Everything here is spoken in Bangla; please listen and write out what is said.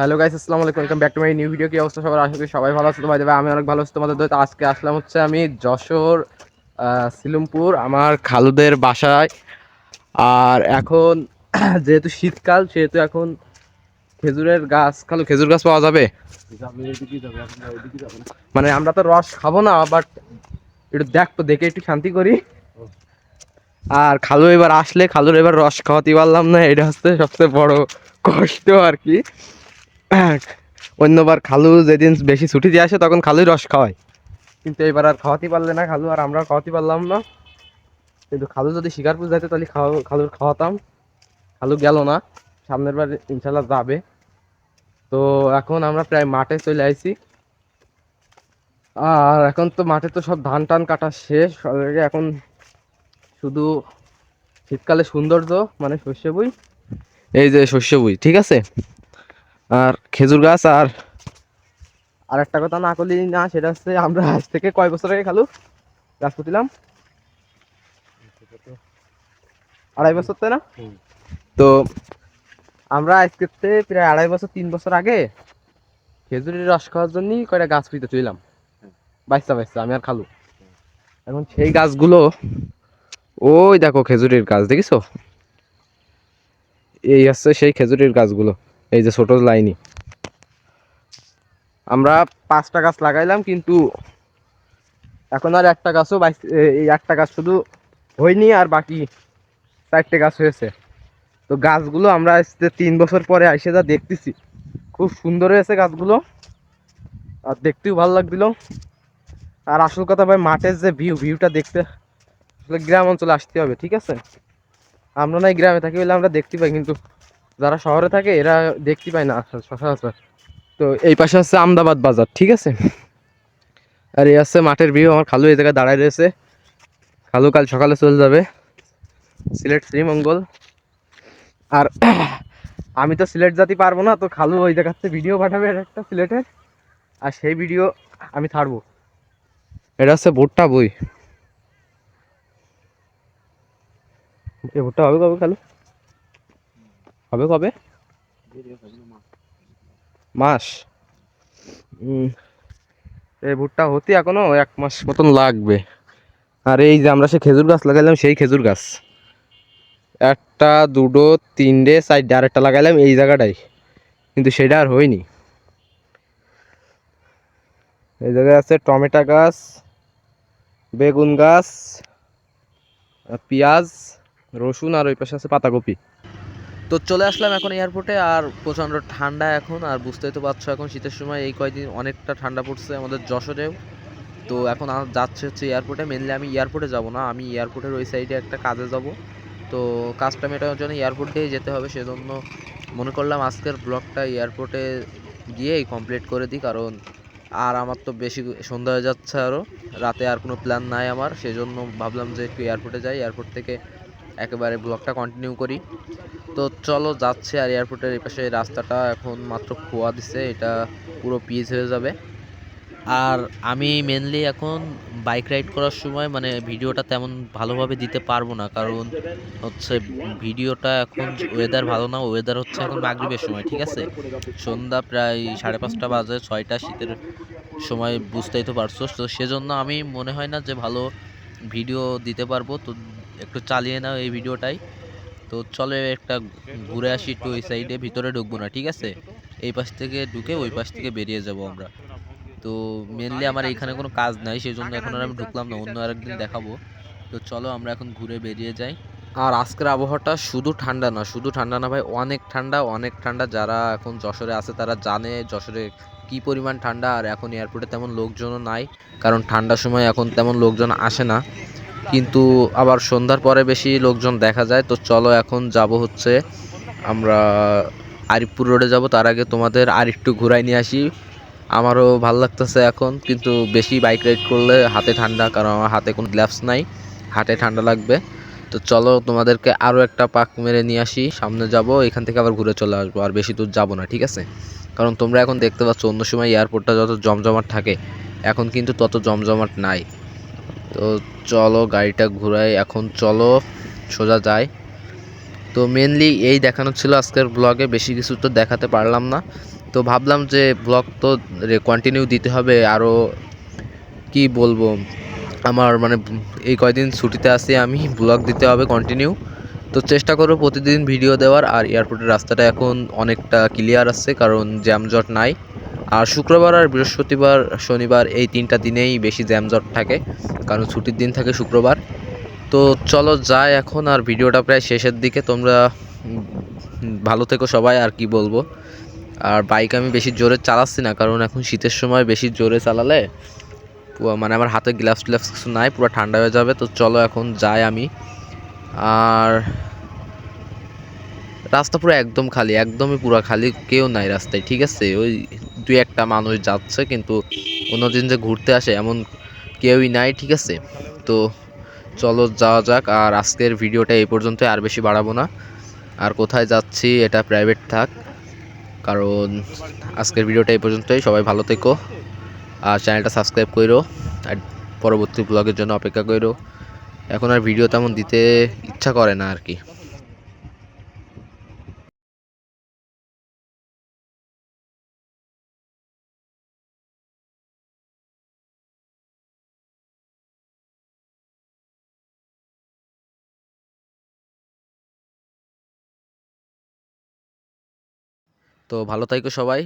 হ্যালো গাইস, আসসালামু আলাইকুম। Welcome back to my new video কি অবস্থা সবার? আশা করি সবাই ভালো আছে। ভাই আমি অনেক ভালো আছি তোমাদের দোস্ত। আজকে আসলাম হচ্ছে আমি যশোর সিলুমপুর, আমার খালুদের বাসায়। আর এখন যেহেতু শীতকাল, সেহেতু এখন খেজুরের গাছ, খালু, খেজুর গাছ পাওয়া যাবে? মানে আমরা তো রস খাব না বাট একটু দেখ তো, দেখে একটু শান্তি করি। আর খালু এবার আসলে, খালুর এবার রস খাওয়াতে পারলাম না। এটা হচ্ছে সবচেয়ে বড় কষ্ট আর কি। অন্যবার খালু যেদিন বেশি ছুটি দিয়ে আসে, তখন খালুই রস খাওয়ায়। কিন্তু এবার আর খাওয়াতে পারলে না খালু, আর আমরা খাওয়াতে পারলাম না। কিন্তু খালু যদি শিকারপুর যাইতে তাহলে খাওয়া, খালুর খাওয়াতাম। খালু গেল না। সামনের বার ইনশাল্লাহ যাবে। তো এখন আমরা প্রায় মাঠে চলে আইছি। আর এখন তো মাঠে তো সব ধান টান কাটা শেষ। এখন শুধু শীতকালে সৌন্দর্য মানে শস্য বই। এই যে শস্য বই, ঠিক আছে? আর খেজুর গাছ আর আর একটা কথা না করলি না সেটা হচ্ছে আমরা আজ থেকে কয় বছর আগে খালু? গাছ পুঁতিলাম। আড়াই বছর তাই না? তো আমরা আজকে থেকে প্রায় আড়াই বছর তিন বছর আগে খেজুরের রস খাওয়ার জন্যই কয়টা গাছ পুঁতে চললাম। বাইসা বাইসা আমি আর খালু। এখন সেই গাছগুলো ওই দেখো খেজুরের গাছ দেখিছো? এই হচ্ছে সেই খেজুরের গাছগুলো। এই যে ছোট লাইনি। আমরা পাঁচটা গাছ লাগাইলাম, কিন্তু এখন আর একটা গাছও এই একটা গাছ শুধু হয়নি, আর বাকি চারটে গাছ হয়েছে। তো গাছগুলো আমরা তিন বছর পরে এসে যা দেখতেছি। খুব সুন্দর হয়েছে গাছগুলো, আর দেখতেও ভালো লাগছিল। আর আসল কথা ভাই, মাঠের যে ভিউ ভিউটা দেখতে আসলে গ্রাম অঞ্চলে আসতে হবে, ঠিক আছে? আমরা না গ্রামে থাকি বলে আমরা দেখতে পাই, কিন্তু যারা শহরে থাকে, এরা দেখতে পায় না সচরাচর। তো এই পাশে হচ্ছে আমদাবাদ বাজার, ঠিক আছে? আর এই হচ্ছে মাঠের ভিউ, আমার খালু এই জায়গায় দাঁড়ায় রয়েছে। খালু কাল সকালে চলে যাবে। সিলেট শ্রীমঙ্গল। আর আমি তো সিলেট যেতে পারব না, তো খালু ওই জায়গাতে ভিডিও পাঠাবে একটা সিলেটের। আর সেই ভিডিও আমি ছাড়বো। এটা হচ্ছে ভুট্টা বই। ভুট্টা হবে কবে খালু? হবে কবে? মাস। এই ভুট্টা হতে এখনও এক মাস মতন লাগবে। আর এই যে আমরা সে খেজুর গাছ লাগাইলাম, সেই খেজুর গাছ। একটা, দুটো, তিনটে, চারটে আরেকটা লাগাইলাম এই জায়গাটাই কিন্তু সেটা আর হয়নি। এই জায়গায় আছে টমেটো গাছ, বেগুন গাছ পেঁয়াজ, রসুন, আর ওই পাশে আছে পাতাকপি। তো চলে আসলাম এখন এয়ারপোর্টে আর প্রচণ্ড ঠান্ডা এখন, আর বুঝতেই তো পারছ এখন শীতের সময় এই কয়দিন অনেকটা ঠান্ডা পড়ছে আমাদের যশোরেও। তো এখন যাচ্ছে হচ্ছে এয়ারপোর্টে মেনলি আমি এয়ারপোর্টে যাব না, আমি এয়ারপোর্টের ওই সাইডে একটা কাজে যাব। তো কাজটা মেটানোর জন্য এয়ারপোর্টেই যেতে হবে, সেজন্য মনে করলাম আজকের ব্লগটা এয়ারপোর্টে গিয়েই কমপ্লিট করে দিই, কারণ আর আমার তো বেশি সন্ধ্যা হয়ে যাচ্ছে আরও রাতে আর কোনো প্ল্যান নাই আমার, সেজন্য ভাবলাম যে একটু এয়ারপোর্টে যাই এয়ারপোর্ট থেকে একেবারে ব্লগটা কন্টিনিউ করি। তো চলো যাচ্ছে আর এয়ারপোর্টের এই পাশে রাস্তাটা এখন মাত্র খোয়া দিছে, এটা পুরো পিচ হয়ে যাবে। আর আমি মেনলি এখন বাইক রাইড করার সময় মানে ভিডিওটা তেমন ভালোভাবে দিতে পারব না, কারণ হচ্ছে ভিডিওটা এখন ওয়েদার ভালো না ওয়েদার হচ্ছে এখন মাগরিবের সময়, ঠিক আছে? সন্ধ্যা প্রায় সাড়ে পাঁচটা বাজে, ছয়টা শীতের সময় বুঝতেই তো পারছ। তো সেজন্য আমি মনে হয় না যে ভালো ভিডিও দিতে পারব। তো একটু চালিয়ে নাও এই ভিডিওটাই। তো চলে একটা ঘুরে আসি একটু ওই সাইডে ভিতরে ঢুকবো না, ঠিক আছে? এই পাশ থেকে ঢুকে ওই পাশ থেকে বেরিয়ে যাব আমরা। তো মেনলি আমার এখানে কোনো কাজ নাই সেই জন্য এখন আর আমি ঢুকলাম না, অন্য আরেকদিন দেখাবো। তো চলো আমরা এখন ঘুরে বেরিয়ে যাই। আর আজকের আবহাওয়াটা শুধু ঠান্ডা না, শুধু ঠান্ডা না ভাই, অনেক ঠান্ডা অনেক ঠান্ডা। যারা এখন যশোরে আছে তারা জানে যশোরে কি পরিমাণ ঠান্ডা, আর এখন এয়ারপোর্টে তেমন লোকজনও নাই। কারণ ঠান্ডার সময় এখন তেমন লোকজন আসে না। কিন্তু আবার সন্ধ্যার পরে বেশি লোকজন দেখা যায়। তো চলো এখন যাব হচ্ছে আমরা আরিফপুর রোডে যাব। তার আগে তোমাদের আর একটু ঘুরাই নিয়ে আসি। আমারও ভালো লাগতেছে এখন, কিন্তু বেশি বাইক রাইড করলে হাতে ঠান্ডা, কারণ আমার হাতে কোনো গ্লাভস নাই, হাতে ঠান্ডা লাগবে। তো চলো তোমাদেরকে আরও একটা পাক মেরে নিয়ে আসি। সামনে যাব, এখান থেকে আবার ঘুরে চলে আসব, আর বেশি দূর যাব না, ঠিক আছে? কারণ তোমরা এখন দেখতে পাচ্ছ, অন্য সময় এয়ারপোর্টটা যত জমজমাট থাকে, এখন কিন্তু তত জমজমাট নাই। তো চলো গাড়িটা ঘুরাই, এখন চলো সোজা যাই। তো মেনলি এই দেখানো ছিল আজকের ব্লগে বেশি কিছু তো দেখাতে পারলাম না। তো ভাবলাম যে ব্লগ তো কন্টিনিউ দিতে হবে আরও কি বলব, আমার মানে এই কয়দিন ছুটিতে আসি আমি ব্লগ দিতে হবে কন্টিনিউ তো চেষ্টা করব প্রতিদিন ভিডিও দেওয়ার, আর এয়ারপোর্টের রাস্তাটা এখন অনেকটা ক্লিয়ার আছে, কারণ জ্যামজট নাই। আর শুক্রবার আর বৃহস্পতিবার, শনিবার এই তিনটা দিনেই বেশি জ্যামজট থাকে, কারণ ছুটির দিন থাকে শুক্রবার। তো চলো যাই এখন, আর ভিডিওটা প্রায় শেষের দিকে। তোমরা ভালো থেকো সবাই, আর কি বলব। আর বাইক আমি বেশি জোরে চালাচ্ছি না, কারণ এখন শীতের সময় বেশি জোরে চালালে মানে আমার হাতে গ্লাভস গ্লাভস কিছু নাই, পুরো ঠান্ডা হয়ে যাবে। তো চলো এখন যাই আমি। আর রাস্তা পুরো একদম খালি, একদমই পুরো খালি, কেউ নাই রাস্তায়, ঠিক আছে? ওই দুই একটা মানুষ যাচ্ছে, কিন্তু অন্যদিন যে ঘুরতে আসে এমন কেউই নাই, ঠিক আছে? তো চলো যাওয়া যাক, আর আজকের ভিডিওটা এই পর্যন্ত আর বেশি বাড়াবো না। আর কোথায় যাচ্ছি এটা প্রাইভেট থাক, কারণ আজকের ভিডিওটা এই পর্যন্তই, সবাই ভালো থেকো, আর চ্যানেলটা সাবস্ক্রাইব করো আর পরবর্তী ব্লগের জন্য অপেক্ষা করো এখন আর ভিডিও তেমন দিতে ইচ্ছা করে না আর কি। তো ভালো থাকো সবাই।